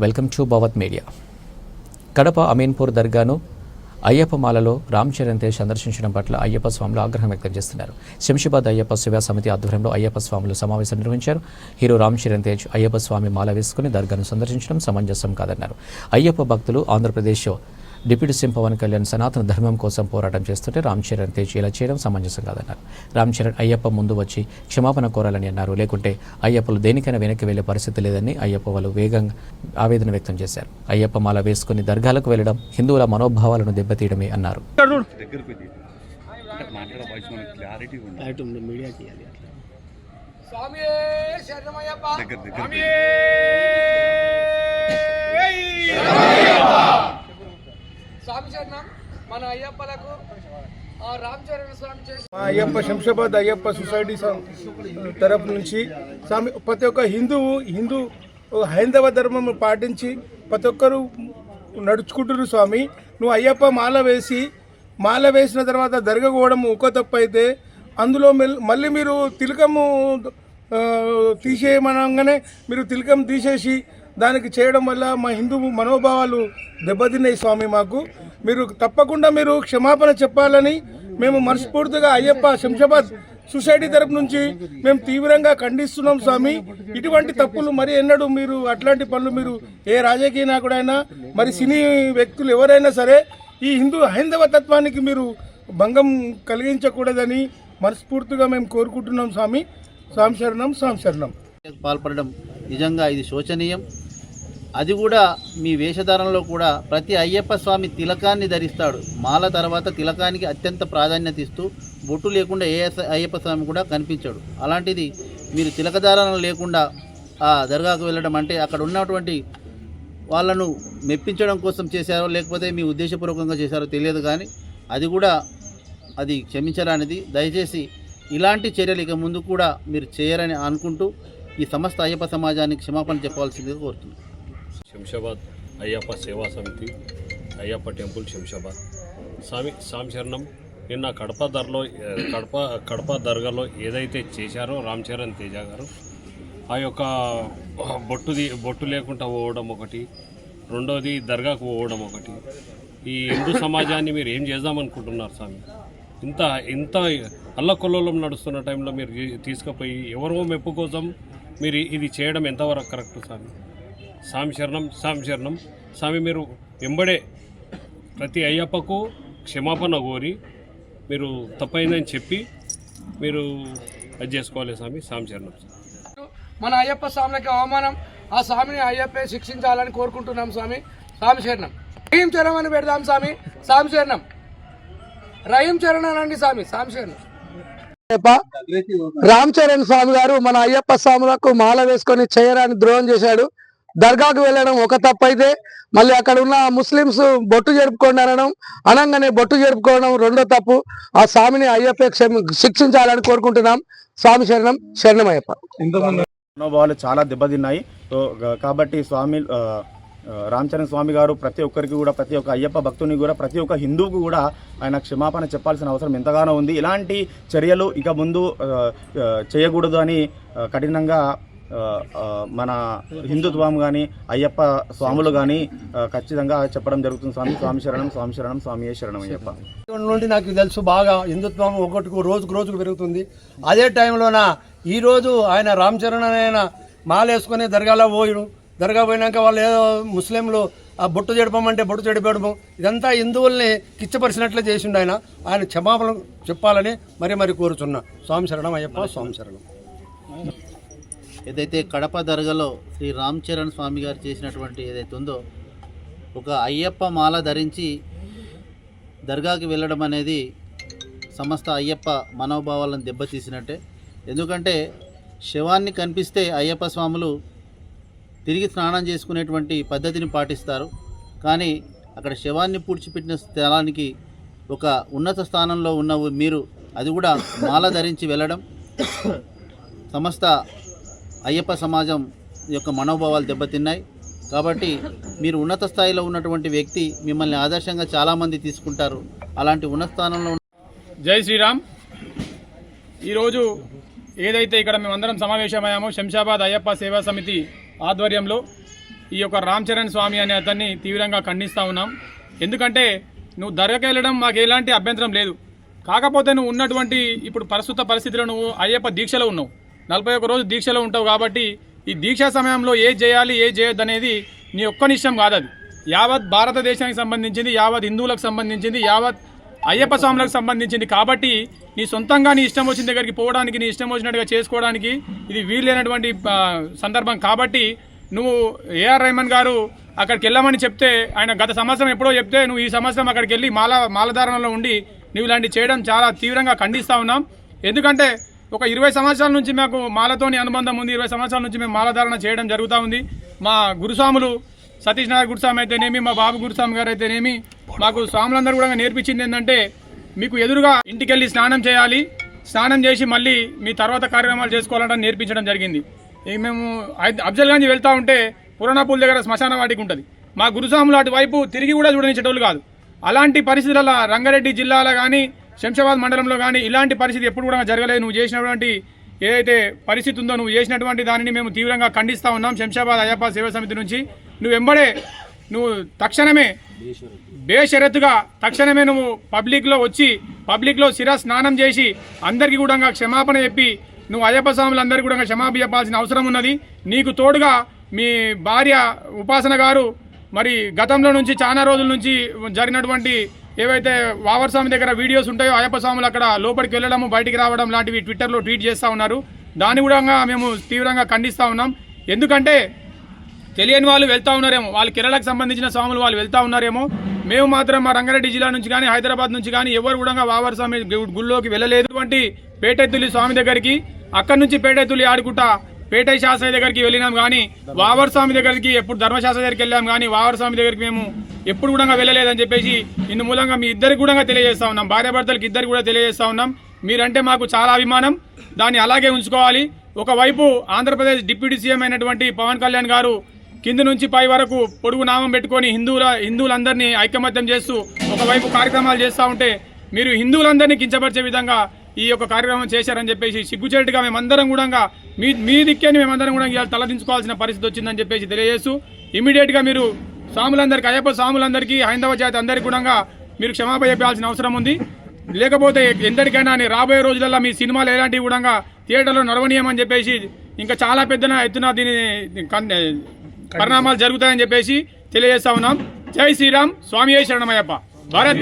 Welcome to Bhavat media. Kadapa Ameenpur దర్గాను Ayyappa మాలలో రామ్ చరణ్ తేజ్ సందర్శించడం పట్ల అయ్యప్ప స్వాములు ఆగ్రహం వ్యక్తం చేస్తున్నారు. శంషాబాద్ అయ్యప్ప శివ సమితి ఆధ్వర్యంలో అయ్యప్ప స్వాములు సమావేశం నిర్వహించారు. హీరో రామ్ చరణ్ తేజ్ అయ్యప్ప స్వామి మాల వేసుకుని దర్గాను సందర్శించడం సమంజసం కాదన్నారు. అయ్యప్ప భక్తులు ఆంధ్రప్రదేశ్ డిప్యూటీ సీఎం పవన్ కళ్యాణ్ సనాతన ధర్మం కోసం పోరాటం చేస్తుంటే రామ్ చరణ్ తేజ్ ఇలా చేయడం సమంజసం కాదన్నారు. రామ్ చరణ్ అయ్యప్ప ముందు వచ్చి క్షమాపణ కోరాలని అన్నారు. లేకుంటే అయ్యప్పలు దేనికైనా వెనక్కి వెళ్ళే పరిస్థితి లేదని అయ్యప్ప వాళ్ళు వేగంగా ఆవేదన వ్యక్తం చేశారు. అయ్యప్ప మాల వేసుకుని దర్గాలకు వెళ్ళడం హిందువుల మనోభావాలను దెబ్బతీయడమే అన్నారు. దగ్గర కొద్ది అంటే మాట్లాడే వాయిస్ మనకి క్లారిటీ ఉంది అటు మీడియా చేయాలి అట్లా స్వామి శరణమయ్యప్ప దగ్గర రామచరణం మన అయ్యప్పలకు స్వామి మా అయ్యప్ప శంషాబాద్ అయ్యప్ప సొసైటీ తరపు నుంచి స్వామి ప్రతి ఒక్క హిందువు హిందూ హైందవ ధర్మం పాటించి ప్రతి ఒక్కరు నడుచుకుంటున్నారు స్వామి. నువ్వు అయ్యప్ప మాల వేసి మాల వేసిన తర్వాత దరగకపోవడం ఒక తప్పు అయితే అందులో మళ్ళీ మీరు తిలకము తీసేయమనగానే మీరు తిలకం తీసేసి దానికి చేయడం వల్ల మా హిందూ మనోభావాలు దెబ్బతిన్నాయి స్వామి మాకు. మీరు తప్పకుండా మీరు క్షమాపణ చెప్పాలని మేము మనస్ఫూర్తిగా అయ్యప్ప శంషాబాద్ సొసైటీ తరపు నుంచి మేము తీవ్రంగా ఖండిస్తున్నాం స్వామి. ఇటువంటి తప్పులు మరి ఎన్నడూ మీరు అట్లాంటి పనులు మీరు ఏ రాజకీయ నాయకుడైనా మరి సినీ వ్యక్తులు ఎవరైనా సరే ఈ హిందూ హైందవ తత్వానికి మీరు భంగం కలిగించకూడదని మనస్ఫూర్తిగా మేము కోరుకుంటున్నాం స్వామి. స్వామి శరణం స్వామి శరణం. పాల్పడడం నిజంగా ఇది శోచనీయం. అది కూడా మీ వేషధారణలో కూడా ప్రతి అయ్యప్ప స్వామి తిలకాన్ని ధరిస్తాడు. మాల తర్వాత తిలకానికి అత్యంత ప్రాధాన్యత ఇస్తూ బొట్టు లేకుండా ఏ అయ్యప్ప స్వామి కూడా కనిపించాడు. అలాంటిది మీరు తిలకధారణ లేకుండా ఆ దర్గాకు వెళ్ళడం అంటే అక్కడ ఉన్నటువంటి వాళ్ళను మెప్పించడం కోసం చేశారో లేకపోతే మీ ఉద్దేశపూర్వకంగా చేశారో తెలియదు కానీ అది కూడా అది క్షమించరానిది. దయచేసి ఇలాంటి చర్యలు ఇక ముందు కూడా మీరు చేయరని అనుకుంటూ ఈ సమస్త అయ్యప్ప సమాజానికి క్షమాపణ చెప్పాల్సిందిగా కోరుతున్నాను. శంషాబాద్ అయ్యప్ప సేవా సమితి అయ్యప్ప టెంపుల్ శంషాబాద్. స్వామి స్వామి శరణం. నిన్న కడప ధరలో కడప కడప దర్గాలో ఏదైతే చేశారో రామ్ చరణ్ తేజ గారు ఆ యొక్క బొట్టుది బొట్టు లేకుండా పోవడం ఒకటి రెండోది దర్గాకు పోవడం ఒకటి. ఈ హిందూ సమాజాన్ని మీరు ఏం చేద్దామనుకుంటున్నారు స్వామి? ఇంత ఇంత అల్లకొల్లోలం నడుస్తున్న టైంలో మీరు తీసుకుపోయి ఎవరో మెప్పు కోసం మీరు ఇది చేయడం ఎంతవరకు కరెక్ట్ స్వామి? స్వామి శరణం స్వామి శరణం. స్వామి మీరు వెంబడే ప్రతి అయ్యప్పకు క్షమాపణ కోరి మీరు తప్పైందని చెప్పి మీరు అది చేసుకోవాలి స్వామి స్వామి శరణం. మన అయ్యప్ప స్వామికి అవమానం ఆ స్వామిని అయ్యప్పే శిక్షించాలని కోరుకుంటున్నాం స్వామి. స్వామి శరణం. రహీం చరణం అని పెడదాం స్వామి. స్వామి శరణం. రహీం చరణ్ అనండి స్వామి. స్వామి శరణం. రామ్ చరణ్ స్వామి గారు మన అయ్యప్ప స్వాములకు మాల వేసుకొని చేయరాని ద్రోహం చేశాడు. దర్గాకు వెళ్ళడం ఒక తప్పు అయితే మళ్ళీ అక్కడ ఉన్న ముస్లిమ్స్ బొట్టు జరుపుకోండి అనడం అనగానే బొట్టు జరుపుకోవడం రెండో తప్పు. ఆ స్వామిని అయ్యప్ప శిక్షించాలని కోరుకుంటున్నాం. స్వామి శరణం శరణం అయ్యప్ప మనోభావాలు చాలా దెబ్బతిన్నాయి. సో కాబట్టి స్వామి రామ్ ఆ, రామచరణ్ స్వామి గారు ప్రతి ఒక్కరికి కూడా ప్రతి ఒక్క అయ్యప్ప భక్తుని కూడా ప్రతి ఒక్క హిందువుకు కూడా ఆయన క్షమాపణ చెప్పాల్సిన అవసరం ఎంతగానో ఉంది. ఇలాంటి చర్యలు ఇక ముందు చేయకూడదు అని కఠినంగా మన హిందుత్వం కానీ అయ్యప్ప స్వాములు కానీ ఖచ్చితంగా చెప్పడం జరుగుతుంది స్వామి. స్వామి శరణం స్వామి శరణం స్వామి శరణం అయ్యప్ప. నుండి నాకు తెలుసు బాగా హిందుత్వం ఒకటికి రోజుకు రోజుకు పెరుగుతుంది. అదే టైంలోన ఈరోజు ఆయన రామ్ చరణ్ ఆయన మాలేసుకొని దర్గాలో పోయడం దర్గా పోయినాక వాళ్ళు ఏదో ముస్లింలు ఆ బొట్టు చెడపమంటే బొట్టు చెడిపోవడము. ఇదంతా హిందువుల్ని కిచ్చపరిచినట్లే చేసిండు ఆయన. ఆయన క్షమాపణ చెప్పాలని మరి మరి కోరుచున్నా. స్వామి శరణం అయ్యప్ప స్వామి శరణం. ఏదైతే కడప దర్గాలో శ్రీ రామ్ చరణ్ స్వామి గారు చేసినటువంటి ఏదైతే ఉందో ఒక అయ్యప్ప మాల ధరించి దర్గాకి వెళ్ళడం అనేది సమస్త అయ్యప్ప మనోభావాలను దెబ్బతీసినట్టే. ఎందుకంటే శవాన్ని కనిపిస్తే అయ్యప్ప స్వాములు తిరిగి స్నానం చేసుకునేటువంటి పద్ధతిని పాటిస్తారు. కానీ అక్కడ శవాన్ని పూడ్చిపెట్టిన స్థలానికి ఒక ఉన్నత స్థానంలో ఉన్న మీరు అది కూడా మాల ధరించి వెళ్ళడం సమస్త అయ్యప్ప సమాజం యొక్క మనోభావాలు దెబ్బతిన్నాయి. కాబట్టి మీరు ఉన్నత స్థాయిలో ఉన్నటువంటి వ్యక్తి మిమ్మల్ని ఆదర్శంగా చాలామంది తీసుకుంటారు. అలాంటి ఉన్నత స్థానంలో జై శ్రీరామ్. ఈరోజు ఏదైతే ఇక్కడ మేమందరం సమావేశమయ్యామో శంషాబాద్ అయ్యప్ప సేవా సమితి ఆధ్వర్యంలో ఈ యొక్క రామ్ చరణ్ స్వామి అనే అతన్ని తీవ్రంగా ఖండిస్తూ ఉన్నాం. ఎందుకంటే నువ్వు దర్గాకి వెళ్ళడం మాకు ఎలాంటి అభ్యంతరం లేదు. కాకపోతే నువ్వు ఉన్నటువంటి ఇప్పుడు ప్రస్తుత పరిస్థితిలో నువ్వు అయ్యప్ప దీక్షలో ఉన్నావు. నలభై ఒక్క రోజు దీక్షలో ఉంటావు కాబట్టి ఈ దీక్షా సమయంలో ఏ చేయాలి ఏ చేయొద్దు అనేది నీ ఒక్క నిష్టం కాదు అది యావత్ భారతదేశానికి సంబంధించింది యావత్ హిందువులకు సంబంధించింది యావత్ అయ్యప్ప స్వాములకు సంబంధించింది. కాబట్టి నీ సొంతంగా నీ ఇష్టం వచ్చిన దగ్గరికి పోవడానికి నీ ఇష్టం వచ్చినట్టుగా చేసుకోవడానికి ఇది వీలైనటువంటి సందర్భం. కాబట్టి నువ్వు ఏఆర్ రెహమాన్ గారు అక్కడికి వెళ్ళమని చెప్తే ఆయన గత సంవత్సరం ఎప్పుడో చెప్తే నువ్వు ఈ సంవత్సరం అక్కడికి వెళ్ళి మాల మాలధారణలో ఉండి నువ్వు ఇలాంటి చేయడం చాలా తీవ్రంగా ఖండిస్తూ ఉన్నాం. ఎందుకంటే ఒక ఇరవై సంవత్సరాల నుంచి మాకు మాలతోని అనుబంధం ఉంది. ఇరవై సంవత్సరాల నుంచి మేము మాలధారణ చేయడం జరుగుతూ ఉంది. మా గురుస్వాములు సతీష్ నారాయణ గురుస్వామి అయితేనేమి మా బాబు గురుస్వామి గారు అయితేనేమి మాకు స్వాములందరూ కూడా నేర్పించింది ఏంటంటే మీకు ఎదురుగా ఇంటికి వెళ్ళి స్నానం చేయాలి. స్నానం చేసి మళ్ళీ మీ తర్వాత కార్యక్రమాలు చేసుకోవాలని నేర్పించడం జరిగింది. మేము అఫ్జల్ గాంధీ వెళ్తా ఉంటే పురాణపూల్ దగ్గర శ్మశాన వాటికి ఉంటుంది. మా గురుస్వాములు అటువైపు తిరిగి కూడా చూడనిచ్చేటోళ్ళు కాదు. అలాంటి పరిస్థితులలో రంగారెడ్డి జిల్లాలో కానీ శంషాబాద్ మండలంలో కానీ ఇలాంటి పరిస్థితి ఎప్పుడు కూడా జరగలేదు. నువ్వు చేసినటువంటి ఏదైతే పరిస్థితి ఉందో నువ్వు చేసినటువంటి దానిని మేము తీవ్రంగా ఖండిస్తా ఉన్నాం శంషాబాద్ అయ్యప్ప సేవా సమితి నుంచి. నువ్వు వెంబడే నువ్వు తక్షణమే బేషరతుగా తక్షణమే నువ్వు పబ్లిక్లో వచ్చి పబ్లిక్లో శిర స్నానం చేసి అందరికీ కూడా క్షమాపణ చెప్పి నువ్వు అయ్యప్ప స్వాములందరికీ కూడా క్షమాపణ చెప్పాల్సిన అవసరం ఉన్నది. నీకు తోడుగా మీ భార్య ఉపాసన గారు మరి గతంలో నుంచి చాలా రోజుల నుంచి జరిగినటువంటి ఏవైతే వావర్ స్వామి దగ్గర వీడియోస్ ఉంటాయో అయ్యప్ప స్వాములు అక్కడ లోపలికి వెళ్ళడము బయటికి రావడం లాంటివి ట్విట్టర్లో ట్వీట్ చేస్తూ ఉన్నారు. దాన్ని కూడా మేము తీవ్రంగా ఖండిస్తూ ఉన్నాం. ఎందుకంటే తెలియని వాళ్ళు వెళ్తా ఉన్నారేమో. వాళ్ళు కేరళకు సంబంధించిన స్వాములు వాళ్ళు వెళ్తా ఉన్నారేమో. మేము మాత్రం మా రంగారెడ్డి జిల్లా నుంచి కానీ హైదరాబాద్ నుంచి కానీ ఎవరు కూడా వావర్ స్వామి గుళ్ళోకి వెళ్ళలేదు. వంటి పేటెత్తులి స్వామి దగ్గరికి అక్కడి నుంచి పేటెత్తులి ఆడుకుంటా పేటై శాస్త్రి దగ్గరికి వెళ్ళినాం కానీ వావర్ స్వామి దగ్గరికి ఎప్పుడు ధర్మశాస్త్ర దగ్గరికి వెళ్ళాం కానీ వావర్ స్వామి దగ్గరికి మేము ఎప్పుడు కూడా వెళ్ళలేదని చెప్పేసి ఇందు మూలంగా మీ ఇద్దరికి కూడా తెలియజేస్తా ఉన్నాం. భార్యాభర్తలకు ఇద్దరికి కూడా తెలియజేస్తా ఉన్నాం. మీరంటే మాకు చాలా అభిమానం. దాన్ని అలాగే ఉంచుకోవాలి. ఒకవైపు ఆంధ్రప్రదేశ్ డిప్యూటీ సీఎం అయినటువంటి పవన్ కళ్యాణ్ గారు కింద నుంచి పై వరకు పొడుగు నామం పెట్టుకొని హిందువుల హిందువులందరినీ ఐకమత్యం చేస్తూ ఒకవైపు కార్యక్రమాలు చేస్తూ ఉంటే మీరు హిందువులందరినీ కించపరిచే విధంగా ఈ యొక్క కార్యక్రమం చేశారని చెప్పేసి సిగ్గుచేటుగా మేమందరం కూడా మీ మీ దిక్కేని మేమందరం కూడా ఇవాళ తలదించుకోవాల్సిన పరిస్థితి వచ్చిందని చెప్పేసి తెలియజేస్తూ ఇమీడియట్గా మీరు స్వాములందరికీ అయ్యప్ప స్వాములందరికీ హైందవ జాతి అందరికీ కూడా మీరు క్షమాపణ చెప్పాల్సిన అవసరం ఉంది. లేకపోతే ఎంతటికైనా రాబోయే రోజులలో మీ సినిమాలు ఎలాంటివి కూడా థియేటర్లో నడవనీయమని చెప్పేసి ఇంకా చాలా పెద్ద ఎత్తున దీని కన్- పరిణామాలు జరుగుతాయని చెప్పేసి తెలియజేస్తా ఉన్నాం. జై శ్రీరామ్ స్వామి శరణమయ్యప్ప. భారత్